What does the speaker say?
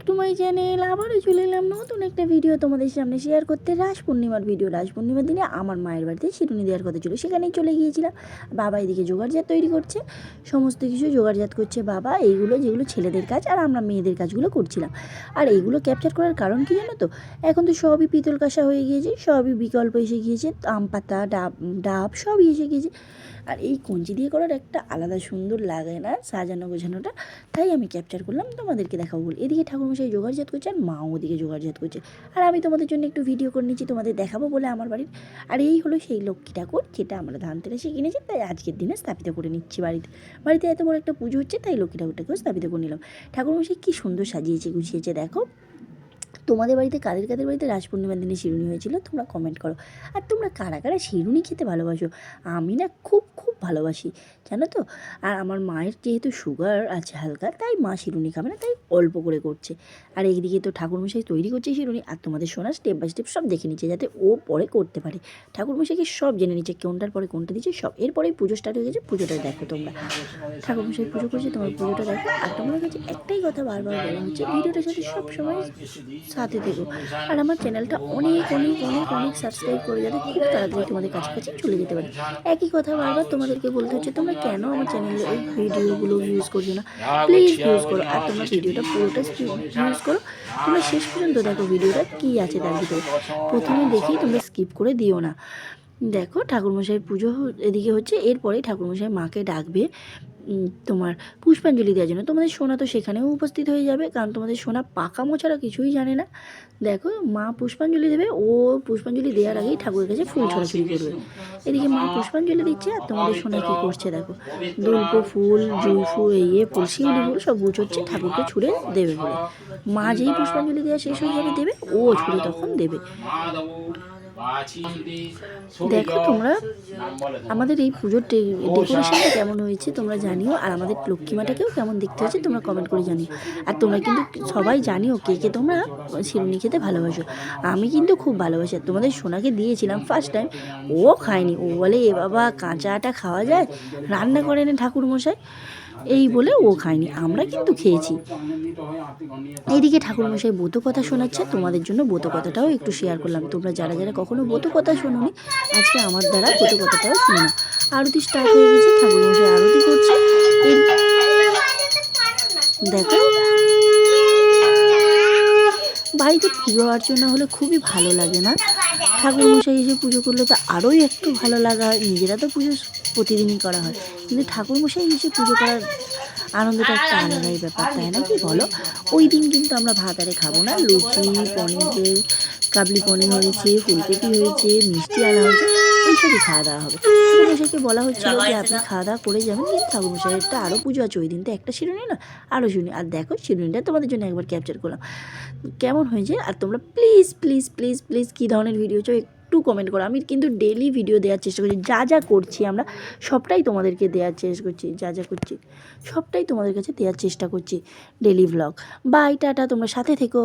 Back to my channel, আবারও চলে এলাম নতুন একটা ভিডিও তোমাদের সামনে শেয়ার করতে। রাস পূর্ণিমার ভিডিও রাস পূর্ণিমার দিনে আমার মায়ের বাড়িতে শিরুনি দেওয়ার কথা ছিল, সেখানেই চলে গিয়েছিলাম। বাবা এদিকে জোগাড়জাত তৈরি করছে, সমস্ত কিছু জোগাড়জাত করছে বাবা, এইগুলো যেগুলো ছেলেদের কাজ আর আমরা মেয়েদের কাজগুলো করছিলাম। আর এইগুলো ক্যাপচার করার কারণ কি জানো তো? এখন তো সবই পিতল কাঁসা হয়ে গিয়েছে, সবই বিকল্প এসে গিয়েছে, আম পাতা, ডাব ডাব সবই এসে গিয়েছে। আর এই কঞ্চি দিয়ে করার একটা আলাদা সুন্দর লাগে না, সাজানো গোছানোটা, তাই আমি ক্যাপচার করলাম, তোমাদেরকে দেখাবো বলে। এদিকে ঠাকুরমশাই জোগাড়জাত করছে আর মাও ওদিকে জোগাড়জাত করছে আর আমি তোমাদের জন্য একটু ভিডিও করে নিচ্ছি, তোমাদের দেখাবো বলে আমার বাড়ির। আর এই হলো সেই লক্ষ্মী ঠাকুর, যেটা আমরা ধানতেরাসে কিনেছি, তাই আজকের দিনে স্থাপিত করে নিচ্ছি বাড়িতে। বাড়িতে এত বড় একটা পুজো হচ্ছে, তাই লক্ষ্মী ঠাকুরটাকেও স্থাপিত করে নিলাম। ঠাকুরমশাই কী সুন্দর সাজিয়েছে, গুছিয়েছে, দেখো। তোমাদের বাড়িতে, কাদের কাদের বাড়িতে রাজ পূর্ণিমার দিনে শিরুনি হয়েছিল, তোমরা কমেন্ট করো। আর তোমরা কারা কারা শিরুনি খেতে ভালোবাসো? আমি না খুব খুব ভালোবাসি, জানো তো? আর আমার মায়ের যেহেতু সুগার আছে হালকা, তাই মা শিরুনি খাবে না, তাই অল্প করে করছে। আর এইদিকে তো ঠাকুরমশাই তৈরি করছে শিরুনি, আর তোমাদের শোনা স্টেপ বাই স্টেপ সব দেখে নিচ্ছে যাতে ও পরে করতে পারে। ঠাকুরমশাইকে সব জেনে নিচ্ছে কোনটার পরে কোনটা দিচ্ছে, সব। এরপরেই পুজো স্টার্ট হয়ে গেছে, পুজোটা দেখো তোমরা। ঠাকুরমশাই পুজো করছে, তোমার পুজোটা দেখো। আর তোমার কাছে একটাই কথা বারবার বলা হচ্ছে ভিডিওটার সাথে সব সময় সাথে থেকো। আর আমার চ্যানেলটা অনেক অনেক অনেক অনেক সাবস্ক্রাইব করে যাতে খুব তাড়াতাড়ি তোমাদের কাছাকাছি চলে যেতে পারে। একই কথা বারবার তোমাদেরকে বলতে হচ্ছে, তোমরা কেন আমার চ্যানেলে ওই ভিডিওগুলো ইউজ করছ না? প্লিজ ইউজ করো। আর তোমরা ভিডিওটা পুরোটা ইউজ করো। তোমরা শেষ পর্যন্ত দেখো ভিডিওটা কী আছে তার ভিতরে। প্রথমে দেখি তোমরা স্কিপ করে দিও না। দেখো ঠাকুরমশাই পুজো এদিকে হচ্ছে, এরপরেই ঠাকুরমশাই মাকে ডাকবে। তোমার পুষ্পাঞ্জলি দেওয়ার জন্য। তোমাদের সোনা তো সেখানেও উপস্থিত হয়ে যাবে কারণ তোমাদের সোনা পাকা মোছাড়া কিছুই জানে না। দেখো মা পুষ্পাঞ্জলি দেবে ও পুষ্পাঞ্জলি দেওয়ার আগেই ঠাকুরের কাছে ফুল ছড়াছড়ি করবে। এদিকে মা পুষ্পাঞ্জলি দিচ্ছে আর তোমাদের সোনা কী করছে দেখো। দুল্প ফুল জুই ফুল এই এ ফুল শিউলি ফুল সব গুছোচ্ছে ঠাকুরকে ছুঁড়ে দেবে বলে। মা যেই পুষ্পাঞ্জলি দেওয়া শেষ হয়ে যাবে দেবে ও ছুঁড়ে তখন দেবে। দেখো তোমরা, আমাদের এই পুজোর ডেকোরেশনটা কেমন হয়েছে তোমরা জানিও, আর আমাদের লক্ষ্মীমাটাকেও কেমন দেখতে হয়েছে তোমরা কমেন্ট করে জানিও। আর তোমরা কিন্তু সবাই জানিও কে কে তোমরা শিরুনি খেতে ভালোবাসো। আমি কিন্তু খুব ভালোবাসি, আর তোমাদের সোনাকে দিয়েছিলাম ফার্স্ট টাইম ও খায়নি। ও বলে, এ বাবা কাঁচা আটা খাওয়া যায়? রান্না করেন ঠাকুরমশাই। এই বলে ও খায়নি, আমরা কিন্তু খেয়েছি। এইদিকে ঠাকুরমশাই বোতো কথা শোনাচ্ছে, তোমাদের জন্য বোতো কথাটাও একটু শেয়ার করলাম। তোমরা যারা যারা কখনো বোতো কথা শোনোনি। আজকে আমার দ্বারা বোতো কথাটাও শুনে আরতি স্টার্ট হয়ে গেছে ঠাকুরমশাই আরতি করছে। দেখো। বাড়িতে পুজো অর্চনা হলে খুবই ভালো লাগে না? ঠাকুরমশাই এসে পুজো করলে তো আরোই একটু ভালো লাগা হয়। নিজেরা তো পুজো প্রতিদিনই করা হয়। কিন্তু ঠাকুর মশাই এসে পুজো করার আনন্দটা একটা আলাদাই ব্যাপার, তাই না কি বলো? ওই দিন কিন্তু আমরা ভাত আরে খাব না। লুচি পনিরের কাবলি পনির হয়েছে, ফুলকপি হয়েছে, মিষ্টি আনা হয়েছে, এইসবই খাওয়া দাওয়া হবে। ঠাকুরমশাইকে বলা হচ্ছিল যে, আপনি খাওয়া দাওয়া করে যাবেন, কিন্তু ঠাকুরমশাইয়েরটা আরও পুজো আছে, ওই দিন তো একটা শিরুনি না আরও শিরুনি আর দেখো শিরুনিটা তোমাদের জন্য একবার ক্যাপচার করলাম। কেমন হয়েছে? আর তোমরা প্লিজ প্লিজ প্লিজ প্লিজ কী ধরনের ভিডিও চাও, একটু কমেন্ট করো। আমি কিন্তু ডেলি ভিডিও দেওয়ার চেষ্টা করছি, যা যা করছি আমরা, সবটাই তোমাদেরকে দেওয়ার চেষ্টা করছি, যা যা করছি, সবটাই তোমাদের কাছে দেওয়ার চেষ্টা করছি ডেলি ভ্লগ বাই টাটা, তোমরা সাথে থেকো।